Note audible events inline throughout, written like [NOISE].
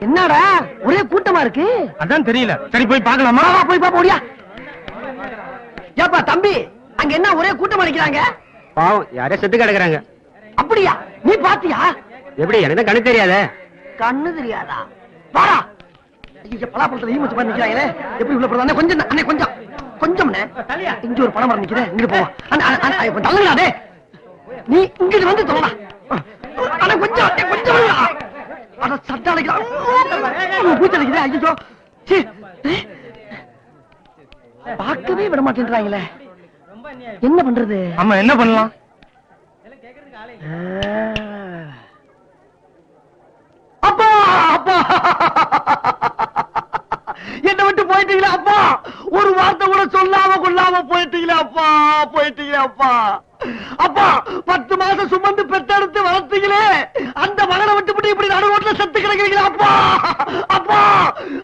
என்னடா? ஒரே கூட்டமா இருக்கு? அதான் தெரியல. சரி போய் வா, போய் பாப்போம் ஓடியா. ஏப்பா தம்பி அங்க என்ன ஒரே கூட்டமா நிக்கிறாங்க பாவம் யாரே செத்து கிடக்குறாங்க. அப்படியா? நீ பாத்தியா? எப்படி எனக்கு கணக்கு தெரியாதே? கண்ணு தெரியாதா? வாடா. ஐயோ பலாப்பழத்துல ஈ மச்சு மாதிரி நிக்கிறாங்களே. எப்படி உள்ள போறது? கொஞ்சம் அண்ணே கொஞ்சம். கொஞ்சம் இங்க ஒரு பணம் நிக்குதே இங்க போவோம் டேய். நீ இங்கிட்டு வந்து கொஞ்சம் கொஞ்சம். அட சட்டை பூச்சி ஐயோ. பார்க்கவே விட மாட்டேன்றாங்களே. என்ன பண்றது? ஆமா என்ன பண்ணலாம்? அப்பா அப்பா. போயிட்டீங்களா அப்பா? ஒரு வார்த்தை கூட சொல்லாம கொள்ளாம போயிட்டீங்களா அப்பா போயிட்டீங்களா அப்பா. அப்பா பத்து மாசம் சுமந்து பெத்தெடுத்து வளர்த்தீங்களே. அந்த மகனை விட்டு இப்படி நடு ரோட்ல செத்து கிடக்கிறீங்களா அப்பா. அப்பா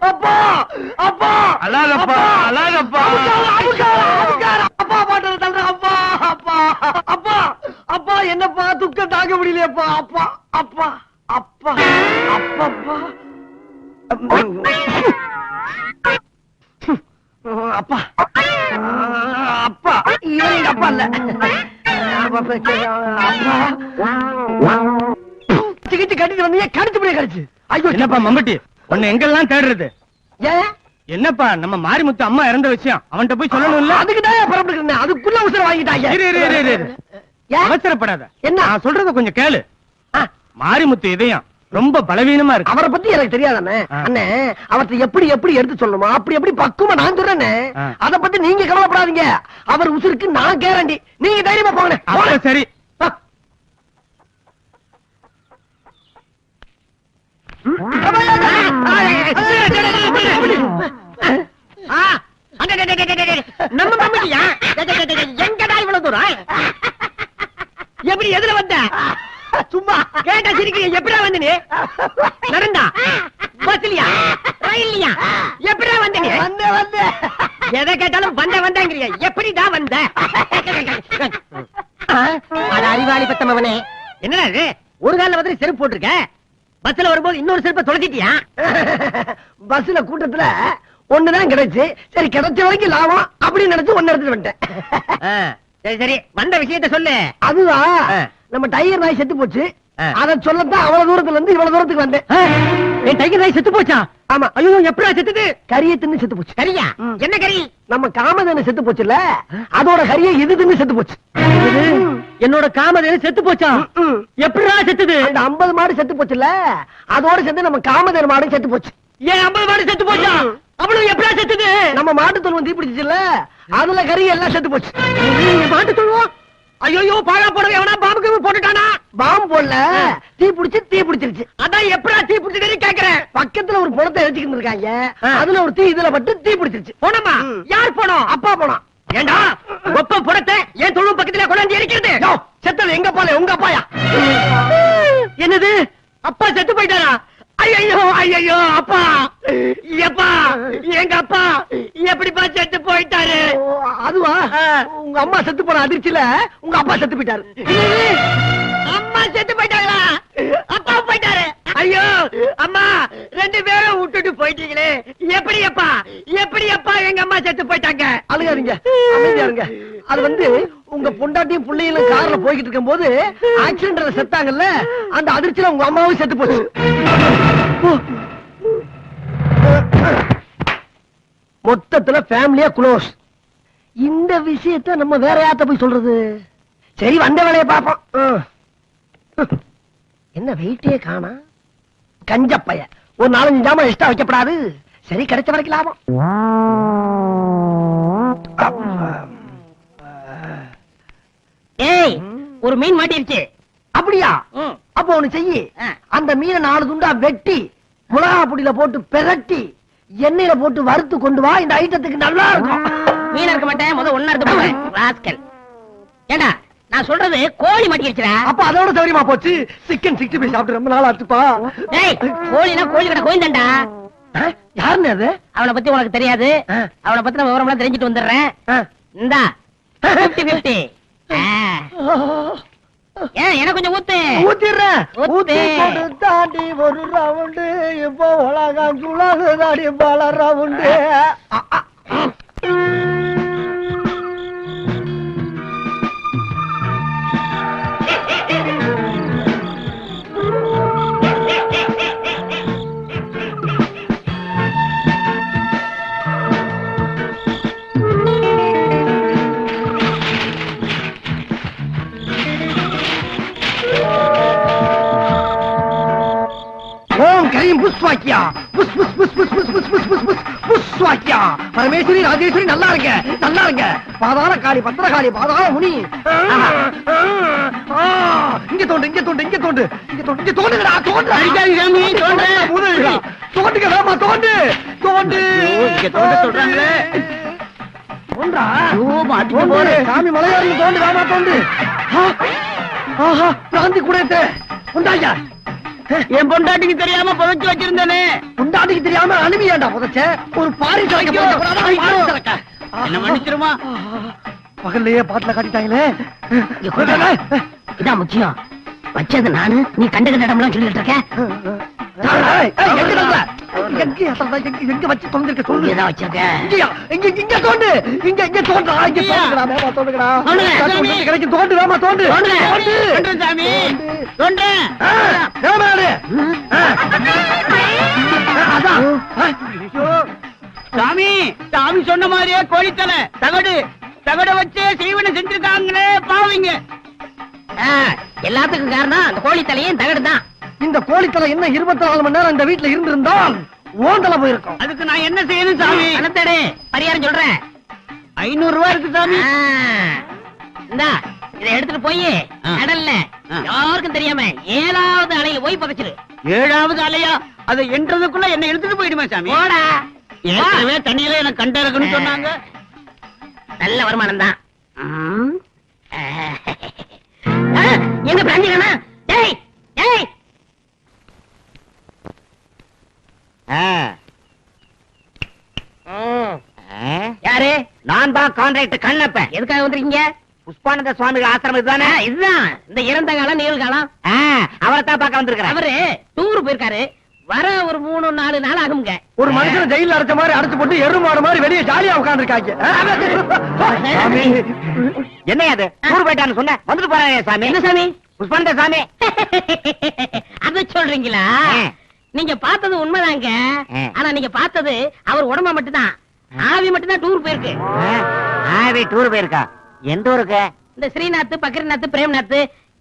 அப்பா அப்பா. அழாதப்பா, அழாதப்பா. அமுக்காத, அமுக்காத, அமுக்காத. அப்பா பாட்டு தள்ளுற அப்பா அப்பா. அப்பா அப்பா என்னப்பா துக்கம் தாங்க முடியலையப்பா. அப்பா அப்பா அப்பா அப்பப்பா அப்பா இவன் எங்க அப்பா இல்ல அப்பா சிகிச்சை கட்டிட்டு வந்தீங்க கடிச்சு முடிய கடிச்சு. ஐயோ என்னப்பா மம்பட்டி? உன்னை எங்கெல்லாம் தேடுறது? ஏன் என்னப்பா நம்ம மாரிமுத்து அம்மா இறந்த விஷயம்? அவன்கிட்ட போய் சொல்லணும்ல? அதுக்கு தான் புறப்பட்டு அதுக்குள்ள உசுர வாங்கிட்டாங்க? அவசரப்படாத. என்ன? நான் சொல்றத கொஞ்சம் கேளு. மாரிமுத்து இதயம். ரொம்ப பலவீனமா இருக்கு. அவரை பத்தி எனக்கு தெரியாதானே. அண்ணே எப்படி எப்படி எடுத்து சொல்லணுமா அப்படி எப்படி பக்குவமா நான் சொல்றேனே. அத பத்தி நீங்க கவலைப்படாதீங்க. அவர் உசுருக்கு நான் கேரண்டி. நீங்க தைரியமா போங்க. சரி. நம்ம எங்கடா இவ்வளவு தூரம்? எப்படி எதுல வந்த? சும்மா. கேட்டா சிரிக்கிறீங்க. எப்படா வந்து நீ நடந்தா பஸ்லயா? ரயில்லையா? எப்படா வந்த நீ வந்த வந்த. எதை கேட்டாலும் வந்த வந்தங்கிறிய. எப்படிடா வந்த? அட அறிவாளி பத்தமவனே. என்னடா இது? ஒரு கால்ல வந்து செருப்பு போட்டிருக்க? பஸ்ல வரும்போது இன்னொரு செருப்பை தொலைச்சிட்டியா? பஸ்ல கூட்டத்துல ஒண்ணுதான் கிடைச்சு. சரி கிடைச்ச வரைக்கும் லாபம். அப்படின்னு நினைச்சு ஒண்ணு எடுத்துட்டு வந்துட்டேன். சரி சரி. வந்த விஷயத்த சொல்லு. அதுதான் நம்ம டைகர் நாய் செத்து போச்சு. அத சொல்லத்தான் அவ்வளவு தூரத்துல இருந்து இவ்வளவு தூரத்துக்கு வந்தேன். என் டைகர் நாய் செத்து போச்சா? ஆமா. ஐயோ எப்படா செத்துது? கரிய தின்னு செத்து போச்சு. கரியா? என்ன கறி நம்ம காமதேனு செத்து போச்சுல அதோட கரிய இது தின்னு செத்து போச்சு. என்னோட காமதேனு செத்து போச்சா? எப்படா செத்துது? அந்த 50 மாடு செத்து போச்சுல அதோட சேர்ந்து நம்ம காமதேனு மாடு செத்து போச்சு. ஏன் 50 மாடு செத்து போச்சா? அவ்வளவு எப்படா செத்துது? நம்ம மாட்டு தொழுவம் தீப்பிடிச்சுல அதுல கறி எல்லாம் செத்து போச்சு. மாட்டு தொழுவம் ஐயோ பாழா போடுறது எவனா பாம்புக்கு போட்டுட்டானா? பாம்பு போடல. தீ பிடிச்சு தீ பிடிச்சிருச்சு. அதான் எப்படா தீ பிடிச்சது கேக்குறேன் பக்கத்துல ஒரு பணத்தை வச்சுக்கிட்டு இருக்காங்க. அதுல ஒரு தீ இதுல பட்டு தீ பிடிச்சிருச்சு. போனமா? யார் போனோம் அப்பா போனோம் ஏண்டா ஒப்ப புடத்தை என் தொழுவு பக்கத்துல கொண்டாந்து எரிக்கிறது? செத்தது எங்க பால? உங்க அப்பாயா? என்னது? அப்பா செத்து போயிட்டாரா? ஐயோ ஐயோ அப்பா. எப்பா எங்க அப்பா எப்படிப்பா செத்து போயிட்டாரு? அதுவா? உங்க அம்மா செத்து போன அதிர்ச்சியில உங்க அப்பா செத்து போயிட்டாரு. அம்மா செத்து போயிட்டாங்களா? அப்பா போயிட்டாரு. ஐயோ அம்மா ரெண்டு பேரும் விட்டுட்டு போயிட்டீங்களே. எப்படி அப்பா எப்படி அப்பா எங்க அம்மா செத்து போயிட்டாங்க? அழுகாதீங்க அமைதியா இருங்க. அது வந்து உங்க பொண்டாட்டியும் பிள்ளைகளும் கார்ல போய்கிட்டு இருக்கும் போது ஆக்சிடென்ட்ல செத்தாங்கல்ல அந்த அதிர்ச்சியில உங்க அம்மாவும் செத்து போச்சு. மொத்தத்துல ஃபேமிலியா க்ளோஸ் இந்த விஷயத்த நம்ம வேற யார்ட்ட போய் சொல்றது? சரி வந்த வேலையை பாப்போம் ம். என்ன வெயிட்டே காணா? கஞ்சப்பைய. ஒரு நாலஞ்சு ஜாமான் எக்ஸ்ட்ரா வைக்கப்படாது. சரி கிடைச்ச வரைக்கும் லாபம். ஏய் ஒரு மீன் மாட்டிருச்சு. அப்படியா. அப்ப ஒண்ணு செய்யி. அந்த மீனை நாலு துண்டா வெட்டி மிளகா பொடியில போட்டு பிரட்டி எண்ணெயில போட்டு வறுத்து கொண்டு வா. இந்த ஐட்டத்துக்கு நல்லா இருக்கும். மீன் இருக்க மாட்டேன். முத ஒன்னா இருக்க ராஸ்கல். ஏண்டா? நான் சொல்றது கோழி மாட்டிருச்சுடா அப்ப அதோட சௌரியமா போச்சு? சிக்கன் சிக்ஸ்டி ஃபைவ் சாப்பிட்டு ரொம்ப நாள் ஆச்சுப்பா. டேய் கோழினா கோழி கடை கோயிந்தண்டா. யாருன்னு அது? அவனை பத்தி உனக்கு தெரியாது. அவனை பத்தி நான் விவரம் எல்லாம் தெரிஞ்சுட்டு வந்துடுறேன். இந்தா பிப்டி பிப்டி எனக்கு கொஞ்சம் ஊத்து. ஊத்திடுறேன். ஊத்து. தாண்டி ஒரு ரவுண்டு இப்போ உலகம் பல ரவுண்டு கரீம் புஷ்வாக்கியா push push push push push push push push push புஷ்வாக்கியா Parameswari Rajeswari நல்லா இருங்க. நல்லா இருங்க. பாதாள காளி பத்திரகாளி பாதாள முனி. இங்க தோண்டு இங்க தோண்டு இங்க தோண்டு. இங்க தோண்டு இங்க தோண்டுங்கடா தோண்டு அடிக்காதீங்க சாமி. முதல்ல தோண்டுங்க வேமா தோண்டு. தோண்டு. இங்க தோண்ட சொல்றாங்களே. தோன்றா. மாட்டிக்க தோண்டு. போறேன். சாமி மலையாளம் தோண்டு வேமா தோண்டு. ஆஹா பிராந்தி கூட உண்டாயா? என் பொண்டாட்டிக்கு தெரியாம புதைச்சு வச்சிருந்தேனே உண்டாட்டிக்கு தெரியாம அனுப்பியாண்டா புதைச்ச ஒரு பாரி. என்ன மன்னிச்சிருமா பகல்லையே பாட்டுல காட்டிட்டாங்களே. இதான் முக்கியம் வச்சது நானு நீ கண்டுகிட்ட இடம்லாம் சொல்லிட்டு இருக்க எங்க தோண்டுற? எங்க? எங்க வச்சு தொலைஞ்சிருக்க சொல்லு இங்கதான் வச்சிருக்க இங்கயா? இங்க இங்க தோண்டு இங்க இங்க? தோண்டுடா தோண்டுடா தோண்டு, சாமி. கிடைக்கும் தோண்டு வேமா தோண்டு சாமி தோண்டு. அதான். சாமி சாமி சொன்ன மாதிரியே கோழித்தலை தகடு தகட வச்சு சீவனை செஞ்சிருக்காங்களே பாவீங்க எல்லாத்துக்கும் காரணம் அந்த கோழி தலையும் தகடு தான் இந்த கோழித்தலை என்ன இருபத்தி நாலு மணி நேரம் இந்த வீட்டுல இருந்திருந்தால் ஓந்தல போயிருக்கும். அதுக்கு நான் என்ன செய்யணும் சாமி? பணத்தேடு பரிகாரம் சொல்றேன். ஐநூறு ரூபாய் இருக்கு சாமி. இந்தா இதை எடுத்துட்டு போய். கடல்ல. யாருக்கும் தெரியாம ஏழாவது அலையில போய் புதைச்சிரு ஏழாவது அலையா? அதை என்றதுக்குள்ள என்ன எடுத்துட்டு போயிடுமா சாமி? போடா. ஏற்கனவே தண்ணியில எனக்கு கண்ட இருக்குன்னு சொன்னாங்க. நல்ல வருமானம் தான். எங்க பிராஞ்சிக்கண்ணா டேய் டேய் யாரு? நான் தான் கான்ட்ராக்டர் கண்ணப்பன். எதுக்காக வந்திருக்கீங்க? புஷ்பானந்த சுவாமிகள் ஆசிரமம் இதுதானே? இதுதான். இந்த இறந்த காலம் நிகழ்காலம் அவரை தான் பார்க்க வந்திருக்கிறேன். அவரு டூர் போயிருக்காரு. வர ஒரு மூணு நாலு நாள் ஆகுங்க. ஒரு மனுஷன் ஜெயில அடைச்ச மாதிரி அடைச்சு போட்டு எருமாடு மாதிரி வெளியே ஜாலியா உட்கார்ந்துருக்காங்க. என்ன அது? டூர் போயிட்டான்னு சொன்ன? வந்துட்டு போறாங்க சாமி. என்ன சாமி? புஷ்பானந்த சாமி. [LAUGHS] அத சொல்றீங்களா. நீங்க பார்த்தது உண்மைதாங்க. ஆனா நீங்க பார்த்தது அவர் உடம்ப மட்டும்தான். ஆவி மட்டும்தான் டூர் போயிருக்கு. ஆவி டூர் போயிருக்கா? எந்த ஊருக்கு? இந்த ஸ்ரீநாத் பக்ரிநாத் பிரேம்நாத்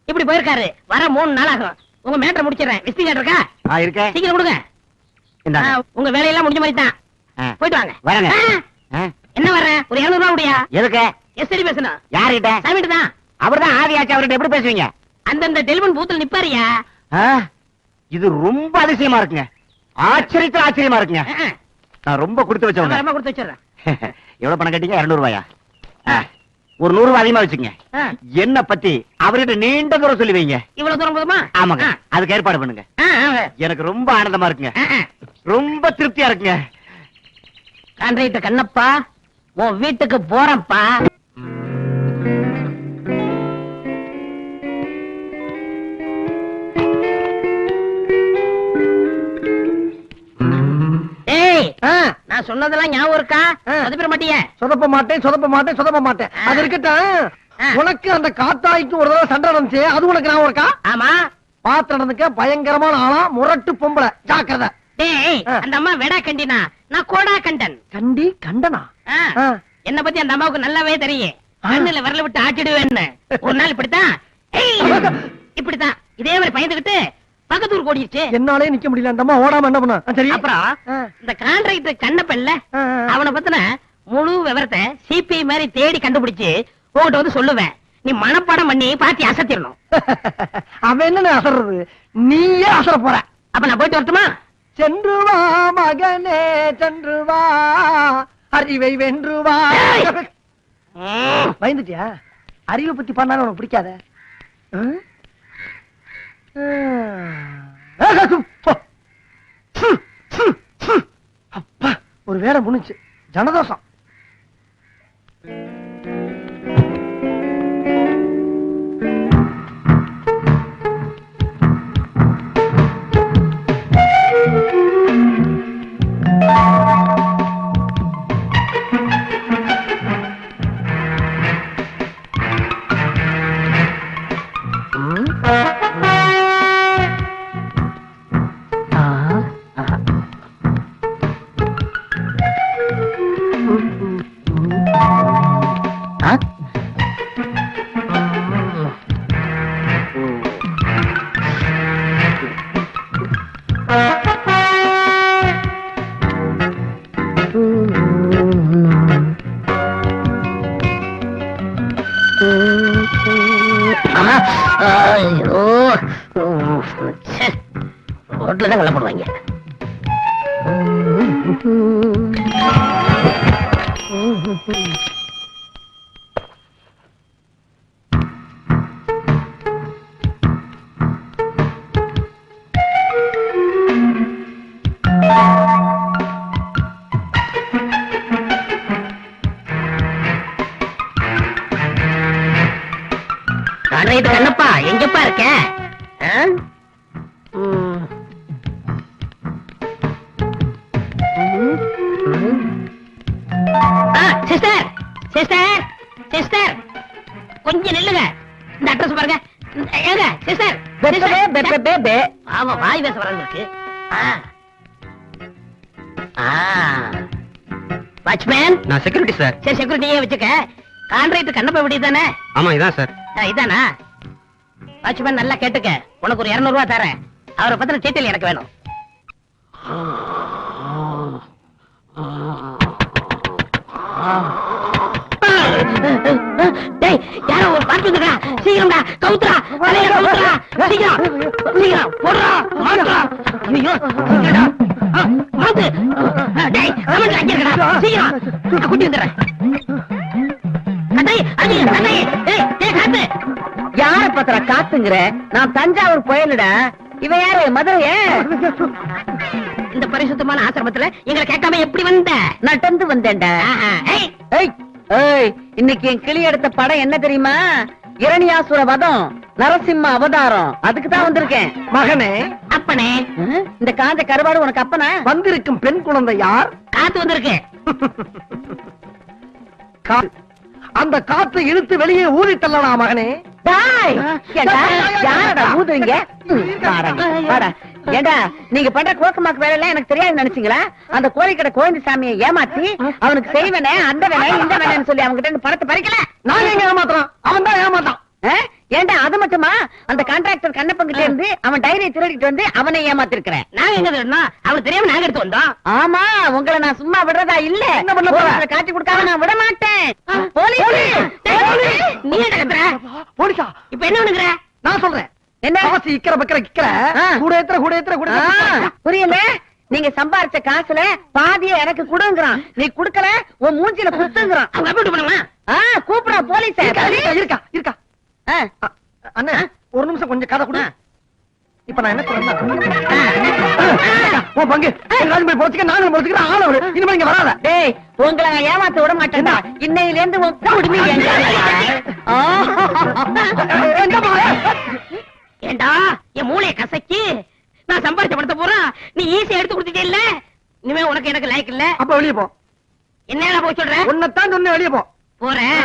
இப்படி போயிருக்காரு. வர மூணு நாள் ஆகும். உங்க மேட்டரை முடிச்சிடுறேன். விஸ்தி இருக்கா? இருக்கே சீக்கிரம் கொடுங்க. உங்க வேலையெல்லாம் முடிஞ்ச மாதிரி தான். போயிட்டு வாங்க. வரேங்க. என்ன வர்றேன் ஒரு இருநூறு ரூபா முடியா எதுக்கு? எஸ்டி பேசணும். யாருகிட்ட? சாமிட்டு தான். அவர்தான் ஆவி ஆச்சு அவர்கிட்ட எப்படி பேசுவீங்க? அந்தந்த டெலிபோன் பூத்துல நிப்பாரியா? இது ரொம்ப அதிசயமா இருக்குங்க. ஆச்சரியத்துல ஆச்சரியமா இருக்குங்க. நான் ரொம்ப கொடுத்து வச்சவங்க. அப்புறமா கொடுத்து வச்சிடுறேன். [LAUGHS] எவ்வளவு பணம் கட்டிங்க? இருநூறு ரூபாயா ஒரு நூறு ரூபாய் அதிகமா வச்சுங்க என்ன பத்தி அவர்கிட்ட நீண்ட தூரம் சொல்லி வைங்க. இவ்வளவு தூரம் போதுமா? ஆமாங்க. அதுக்கு ஏற்பாடு பண்ணுங்க. எனக்கு ரொம்ப ஆனந்தமா இருக்குங்க. ரொம்ப திருப்தியா இருக்குங்க. கான்ட்ராக்டர் கண்ணப்பா உன் வீட்டுக்கு போறேன்ப்பா. நான் சொன்னதெல்லாம் ஞாபகம் இருக்கா. சொதப்பிட மாட்டியே? சொதப்ப மாட்டேன் சொதப்ப மாட்டேன் சொதப்ப மாட்டேன். அது இருக்கட்டும். உனக்கு அந்த காத்தாய்க்கு ஒரு தடவை சண்டை நடந்துச்சு. அது உனக்கு நான் இருக்கா? ஆமா. பாத்து நடந்துக்க பயங்கரமான ஆளா முரட்டு பொம்பளை. ஜாக்கிரதை. அந்த அம்மா வெடா கண்டினா? நான் கோடா கண்டன். கண்டி கண்டனா. என்ன பத்தி அந்த அம்மாவுக்கு நல்லாவே தெரியும். கண்ணுல விரல விட்டு ஆட்டிடுவேன்னு. ஒரு நாள் இப்படித்தான். [LAUGHS] இப்படித்தான். இதே மாதிரி பயந்துகிட்டு பக்கத்து ஊருக்கு ஓடிடுச்சு என்னாலே நிக்க முடியல அந்த அம்மா ஓடாம என்ன பண்ண? சரி. அப்புறம். இந்த கான்ட்ராக்டர் ஆ. அவனை பத்தின முழு விவரத்தை சிபிஐ மாதிரி தேடி கண்டுபிடிச்சு உன்கிட்ட வந்து சொல்லுவேன். நீ மனப்பாடம் பண்ணி பாத்தி அசத்திடணும் [LAUGHS] அவன் என்ன அசறது நீயே அசர போற. அப்ப நான் போயிட்டு வரட்டுமா? சென்று வா மகனே சென்று வா. அறிவை வென்று வா. பயந்துட்டியா? அறிவை பத்தி பண்ணாலும் உனக்கு பிடிக்காத. அப்பா ஒரு வேலை முடிஞ்சு. ஜனதோஷம். ஐயோ. ச்சே. ரோட்ல தான் கள்ள போடுவாங்க ரைட்டு சிஸ்டர் சிஸ்டர் சிஸ்டர். கொஞ்சம் நில்லுங்க. இந்த அட்ரஸ் பாருங்க. ஏங்க சிஸ்டர். ஆமா வாய் பேச வரங்க இருக்கு. வாட்ச்மேன். நான் செக்யூரிட்டி சார் சரி செக்யூரிட்டியே வச்சுக்க. கான்ட்ராக்ட் கண்ணப்ப விடி தானே? ஆமா இதான் சார் இதானா? வாட்ச்மேன் நல்லா கேட்டுக்க. உனக்கு ஒரு இருநூறு ரூபா தரேன். அவரை பத்தின டீட்டெயில் எனக்கு வேணும். யாரோ ஒரு பாட்டு வந்துடா சீக்கிரம்டா கவுத்துடா. தலைய கவுத்துடா. சீக்கிரம் சீக்கிரம். போடுறா மாத்துடா ஐயோ மாத்து டேய் கமெண்ட் சீக்கிரம் அடி டேய் டேய் காத்து. யார பத்திர காத்துங்கிற? நான் தஞ்சாவூர் புயலுடா இவ யாரு மதுரைய? இந்த பரிசுத்தமான ஆசிரமத்துல எங்களை கேட்காம எப்படி வந்த? நடந்து வந்தேன்டா. ஆஹா, ஏய், ஏய் ஏய் இன்னைக்கு என் கிளி எடுத்த படம் என்ன தெரியுமா? இரணியாசுர வதம் நரசிம்ம அவதாரம். அதுக்கு தான் வந்திருக்கேன். மகனே. அப்பனே. இந்த காஞ்ச கருவாடு உனக்கு அப்பனா? வந்திருக்கும் பெண் குழந்தை யார்? காத்து வந்திருக்கு. கா- அந்த காத்தை இழுத்து வெளியே ஊதி தள்ளலாம் மகனே? யாரடா ஊதுறீங்க. ஏண்டா நீங்க பண்ற கோக்கமாக்கு வேலை எல்லாம் எனக்கு தெரியாது நினைச்சீங்களா? அந்த கோழிக்கடை கோவிந்த சாமியை ஏமாத்தி அவனுக்கு செய்வனே அந்த வேலை இந்த வேலைன்னு சொல்லி அவங்க கிட்ட இருந்து பணத்தை பறிக்கல? நாங்க எங்க ஏமாத்துறோம் அவன் தான் ஏமாத்தான்? ஏண்டா அது மட்டுமா? அந்த கான்ட்ராக்டர் கண்ணப்பன் கிட்ட இருந்து அவன் டைரியை திருடிட்டு வந்து அவனை ஏமாத்திருக்கிறேன். நாங்க எங்க திருடணும் அவனுக்கு தெரியாம நாங்க எடுத்து வந்தோம் ஆமா உங்களை நான் சும்மா விடுறதா இல்ல. என்ன பண்ண போற? போலீஸ்ல காட்டி கொடுக்காம நான் விட மாட்டேன். போலீஸ்! நீ என்ன போலீஸா? இப்ப என்ன பண்ணுகிற? நான் சொல்றேன். என்ன? காசு இக்கற பக்கற கிக்கற? ஆ. கூட ஏத்துற கூட ஏத்துற கூட. புரியல நீங்க சம்பாரிச்ச காசுல பாதிய எனக்கு குடுங்கறான். நீ குடுக்கல உன் மூஞ்சில குத்துங்கறான். அவங்க ஆ போலீஸ் இருக்கா இருக்கா அண்ணே ஒரு நிமிஷம் கொஞ்சம் கதை கொடு. இப்ப நான் என்ன சொல்றேன் உன் பங்கு. ராஜ்பாய் பொறுத்துக்க நாங்களும் பொறுத்துக்கிறோம் ஆள் அவரு. இனிமே இங்க வராத. டேய் உங்களை நான் ஏமாத்த விட மாட்டேன்டா. இன்னையில இருந்து உன் குடுமி எங்க? ஏண்டா என் மூளைய கசக்கி? நான் சம்பாரிச்ச படத்தை பூரா நீ ஈஸியா எடுத்து கொடுத்துட்டே இல்ல இனிமே உனக்கு எனக்கு லைக் இல்ல. அப்ப வெளிய போ. என்ன போய் சொல்ற? உன்னைத்தான் சொன்ன வெளிய போ. போறேன்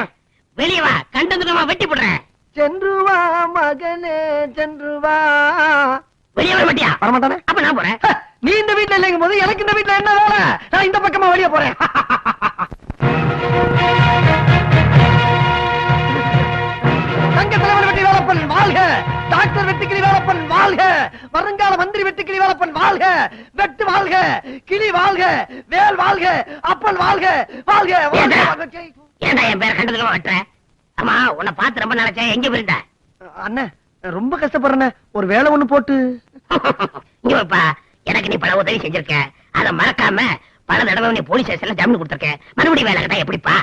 வெளிய வா. கண்டதுமா வெட்டி போடுறேன் சென்று வா மகனே சென்று வா. வெளிய வர மாட்டியா? வரமாட்டானே? அப்ப நான் போறேன். நீ இந்த வீட்ல இல்லைங்கும் போது எனக்கு இந்த வீட்ல என்ன வேலை? நான் இந்த பக்கமா வெளிய போறேன். [LAUGHS] தங்க தலைவர் வெட்டி வேலப்பன் வாழ்க. டாக்டர் வெட்டுக்கிளி வேலப்பன் வாழ்க. வருங்கால மந்திரி வெட்டுக்கிளி வேலப்பன் வாழ்க. வெட்டு வாழ்க. கிளி வாழ்க. வேல் வாழ்க. அப்பன் வாழ்க. வாழ்க. ஏண்டா? என் பேர் கண்டதுமா வெட்டுற ஆமா உன்னை பார்த்து ரொம்ப நினைச்சேன் எங்க போயிருந்த? அண்ணே ரொம்ப கஷ்டப்படுறேன் ஒரு வேலை ஒண்ணு போட்டு. இங்க எனக்கு நீ பல உதவி செஞ்சிருக்க. அத மறக்காம பல தடவை நீ போலீஸ் ஸ்டேஷன்ல ஜாமீன் கொடுத்திருக்க. மறுபடியும் வேலை கேட்டா எப்படிப்பா?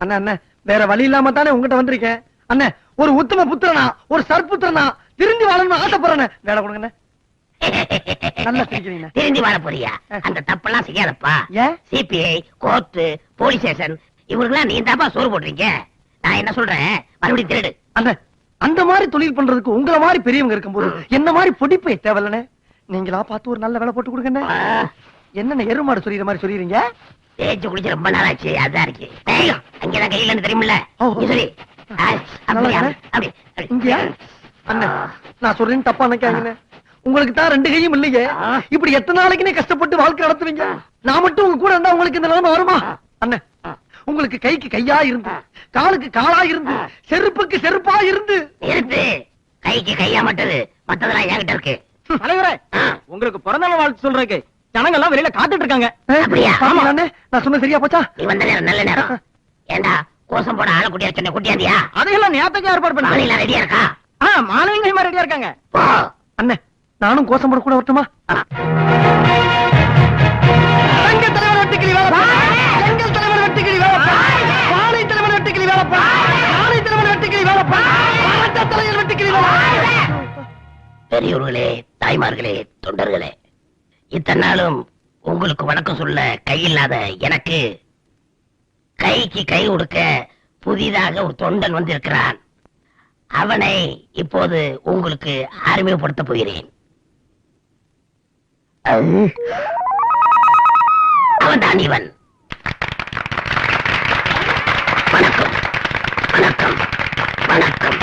அண்ணா அண்ணா வேற வழி இல்லாம தானே உங்ககிட்ட வந்திருக்கேன். அண்ணே ஒரு உத்தம புத்திரனா ஒரு சற்புத்திரனா திருந்தி வாழணும்னு ஆசைப்படுறேன். வேலை கொடுங்கண்ணே. நல்லா சிரிக்கிறீங்க. திருந்தி வாழ போறியா? அந்த தப்பெல்லாம் செய்யாதப்பா. சிபிஐ கோர்ட்டு போலீஸ் ஸ்டேஷன் இவருக்கெல்லாம் நீ தாப்பா சோறு போடுறீங்க. நான் என்ன சொல்றேன்? மறுபடியும் திருடு. அண்ணே அந்த மாதிரி தொழில் பண்றதுக்கு உங்கள மாதிரி பெரியவங்க இருக்கும்போது என்ன மாதிரி பொடிப்பை தேவையில்லண்ணே? நீங்களா பார்த்து ஒரு நல்ல வேலை போட்டு கொடுங்கண்ணே. என்னென்ன எருமாடு சொல்லிற மாதிரி சொல்லிடுறீங்க தேய்ச்சு குளிச்சு ரொம்ப நாள் ஆச்சு அதான் இருக்கு. அங்கதான் கையில தெரியுமில்ல. சொல்லி. அப்படி, அப்படி. இங்கயா? அண்ணே நான் சொல்றேன் தப்பா நினைக்காதீங்க உங்களுக்கு தான் ரெண்டு கையும் இல்லையே. இப்படி எத்தனை நாளைக்குனே கஷ்டப்பட்டு வாழ்க்கை நடத்துவீங்க? நான் மட்டும் உங்க கூட இருந்தா உங்களுக்கு இந்த நிலைமை வருமா? அண்ணே உங்களுக்கு கைக்கு கையா இருந்து காலுக்கு காலா இருந்து செருப்புக்கு செருப்பா இருந்து. நிறுத்து கைக்கு கையா மட்டது மத்ததெல்லாம் என்கிட்ட இருக்கு. தலைவரே உங்களுக்கு பிறந்த நாள் வாழ்த்து சொல்றதுக்கு ஜனங்க எல்லாம் வெளியில காத்துட்டு இருக்காங்க அப்படியா? ஆமா. அண்ணே நான் சொன்ன சரியா போச்சா? நீ வந்த நேரம் நல்ல நேரம். ஏண்டா கோசம் போட ஆளை குட்டியா சொன்ன குட்டியாந்தியா அதையெல்லாம் நேரத்துக்கு ஏற்பாடு பண்ண. ரெடியா இருக்கா? ஆ மாலவிங்க ரெடியா இருக்காங்க. அண்ணே நானும் கோசம் போட கூட வரட்டுமா? பெரியவர்களே தாய்மார்களே தொண்டர்களே இத்தனை நாளும் உங்களுக்கு வணக்கம் சொல்ல கையில்லாத எனக்கு கைக்கு கை கொடுக்க புதிதாக ஒரு தொண்டன் வந்திருக்கிறான். அவனை இப்போது உங்களுக்கு அறிமுகப்படுத்த போகிறேன். அவன்? தான் இவன். வணக்கம். வணக்கம். வணக்கம்.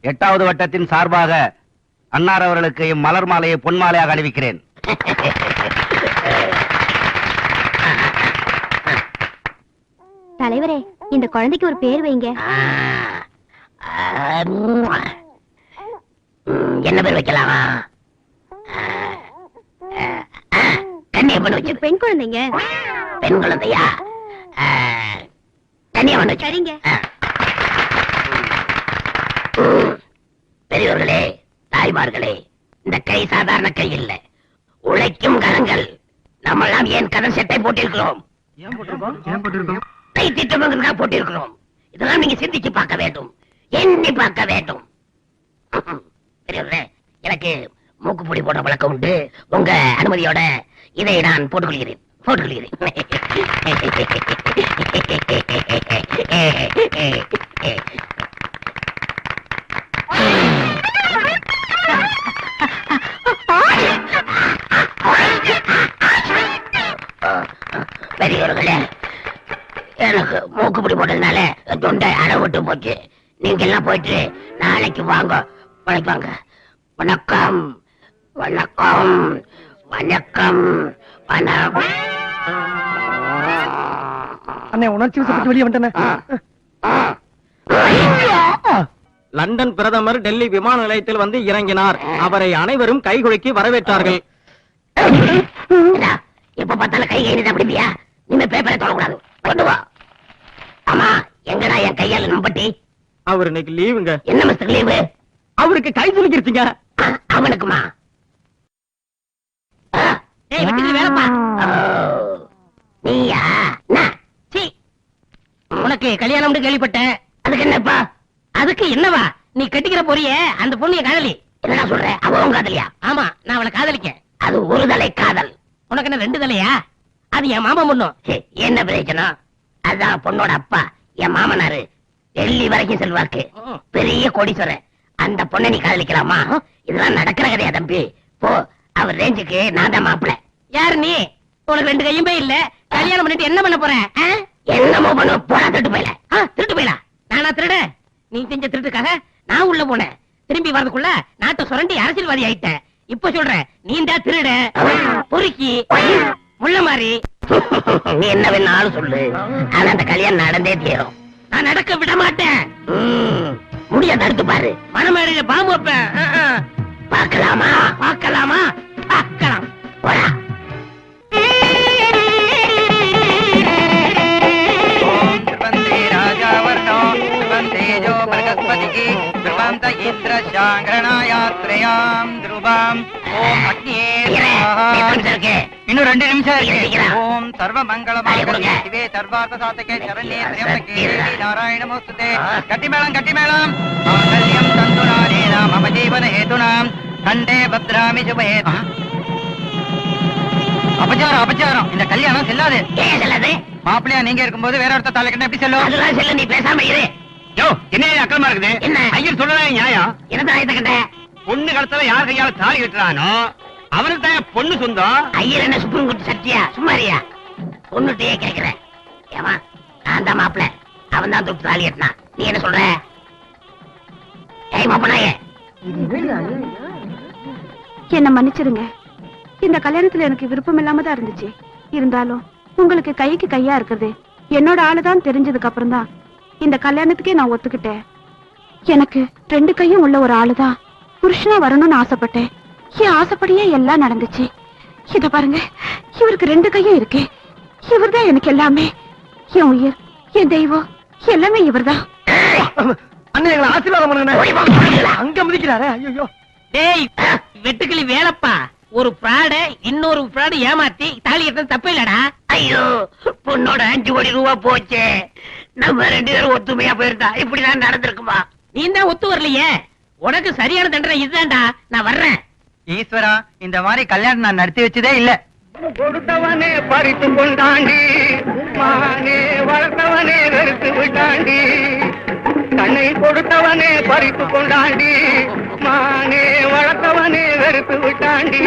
எட்டாவது வட்டத்தின் சார்பாக அன்னார் அவர்களுக்கு மலர் மாலையை பொன் மாலையாக அணிவிக்கிறேன். [LAUGHS] தலைவரே இந்த குழந்தைக்கு ஒரு பேர் வைங்க. என்ன பேர் வைக்கலாமா? பெண் குழந்தைங்க. பெண் குழந்தையா? வச்சது சரிங்க. பெரியவர்களே தாய்மார்களே இந்த கை சாதாரண கை இல்ல. உழைக்கும் கரங்கள். நம்மெல்லாம் ஏன் கடன் செட்டை போட்டிருக்கிறோம்? கை திட்டமாக போட்டிருக்கிறோம். இதெல்லாம் நீங்க சிந்திச்சு பார்க்க வேண்டும். எண்ணி பார்க்க வேண்டும். எனக்கு மூக்கு பொடி போடுற பழக்கம் உண்டு. உங்க அனுமதியோட இதை நான் போட்டுக்கொள்கிறேன். போட்டுக்கொள்கிறேன். பெரியவர்களே எனக்கு மூக்குப்பிடி போட்டதுனால தொண்டை அடவிட்டு போச்சு. நீங்க எல்லாம் போயிட்டு நாளைக்கு வாங்க. நாளைக்கு வாங்க வணக்கம். வணக்கம். வணக்கம். வணக்கம். அண்ணே உணர்ச்சி வசப்பட்டு வெளியே வந்துட்டேன். லண்டன் பிரதமர் டெல்லி விமான நிலையத்தில் வந்து இறங்கினார். அவரை அனைவரும் கைகுலுக்கி வரவேற்றார்கள். எப்ப பார்த்தாலும் கை கை அப்படியா நீங்க பேப்பரை தொடக்கூடாது கொண்டு வா. ஆமா எங்கடா என் கையால நம்பட்டி? அவர் இன்னைக்கு லீவுங்க என்ன மிஸ்டர் லீவு அவருக்கு கை சுலுக்கிருச்சுங்க அவனுக்குமா? நீயா? என்ன? உனக்கு கல்யாணம்னு கேள்விப்பட்டேன். அதுக்கு என்னப்பா? அதுக்கு என்னவா? நீ கட்டிக்கிற போறியே அந்த பொண்ணு என் காதலி. என்னடா சொல்ற? அவ காதலியா? ஆமா நான் அவளை காதலிக்கேன். அது ஒரு தலை காதல். உனக்கு என்ன ரெண்டு தலையா? அது என் மாமா பொண்ணும் என்ன பிரயோஜனம்? அதான் பொண்ணோட அப்பா. என் மாமனாரு டெல்லி வரைக்கும் செல்வாக்கு. பெரிய கோடீஸ்வரன் அந்த பொண்ணை நீ காதலிக்கலாமா? இதெல்லாம் நடக்கிற கதையா தம்பி. போ அவர் ரேஞ்சுக்கு நான் தான் மாப்பிள யாரு நீ? உனக்கு ரெண்டு கையுமே இல்ல. கல்யாணம் பண்ணிட்டு என்ன பண்ண போற? என்னமோ பண்ணு போடா தட்டு போயில. திருட்டு போயிடா நானா திருட? நீ செஞ்ச திருட்டுக்காக நான் உள்ள போனேன். திரும்பி வரதுக்குள்ள நாட்டை சுரண்டி அரசியல்வாதி ஆயிட்ட. இப்ப சொல்றேன் நீ தான் திருட. பொறுக்கி முள்ள மாதிரி நீ என்ன வேணாலும் சொல்லு. ஆனா அந்த கல்யாணம் நடந்தே தீரும். நான் நடக்க விட மாட்டேன். முடிய தடுத்து பாரு. மனமேடையில பாம்பு வைப்பேன். பார்க்கலாமா? பார்க்கலாமா? பார்க்கலாம். போடா. இந்திரசாங்கரணா யாத்திரையாம் துருபாம் ஓம் அக்னியே இன்னும் ரெண்டு நிமிஷம் இந்த கல்யாணம் செல்லாது. செல்லாது? மாப்பிள்ளையா நீங்க இருக்கும்போது வேற ஒருத்த தலைக்கணும் எப்படி செல்ல நீ பேசாம இரு. என்ன அக்கிரமா இருக்குது? என்ன? ஐயர் சொல்லலாம் நியாயம். என்ன தாயத்தை கட்ட பொண்ணு கடத்தல யார் கையால தாலி கட்டுறானோ? அவனுக்கு தான் பொண்ணு சொந்தம் ஐயர் என்ன சுப்ரீம் கோர்ட் சட்டியா சும்மாரியா? பொண்ணுகிட்டயே கேக்குறேன். ஏமா நான் தான் மாப்பிள. அவன் தான் தொட்டு தாலி கட்டினான். நீ என்ன சொல்ற? ஏய் மாப்பிளையே என்ன மன்னிச்சிருங்க இந்த கல்யாணத்துல எனக்கு விருப்பம் இல்லாம தான் இருந்துச்சு. இருந்தாலும் உங்களுக்கு கைக்கு கையா இருக்குது என்னோட ஆளுதான் தெரிஞ்சதுக்கு அப்புறம் தான் இந்த கல்யாணத்துக்கே நான் ஒத்துக்கிட்டேன். எனக்கு ரெண்டு கையும் உள்ள ஒரு ஆளுதான் புருஷனா வரணும்னு ஆசைப்பட்டேன். என் ஆசைப்படியே எல்லாம் நடந்துச்சு. இத பாருங்க இவருக்கு ரெண்டு கையும் இருக்கு. இவர்தான் எனக்கு எல்லாமே. என் உயிர் என் தெய்வம் எல்லாமே இவர்தான். அண்ணன் எங்களை ஆசீர்வாதம் பண்ணுங்க அங்க மிதிக்கிறாரே ஐயோ டேய் வெட்டுக்கிளி வேலப்பா. ஒரு பிராட இன்னொரு பிராடு ஏமாத்தி தாலி கட்டது தப்பு இல்லடா? ஐயோ பொண்ணோட அஞ்சு கோடி ரூபா போச்சே. நம்ம ரெண்டு பேரும் ஒத்துமையா போயிருந்தா இப்படிதான் நடந்திருக்குமா? நீ தான் ஒத்து வரலையே. உனக்கு சரியான தண்டனை இதுதான்டா. நான் வர்றேன். ஈஸ்வரா இந்த மாதிரி கல்யாணம் நான் நடத்தி வச்சதே இல்ல. கொடுத்தவனே பறித்து கொண்டாண்டி மானே வளர்த்தவனே வெறுத்து விட்டாண்டி. கண்ணை கொடுத்தவனே பறித்து கொண்டாண்டி மானே வளர்த்தவனே வெறுத்து விட்டாண்டி.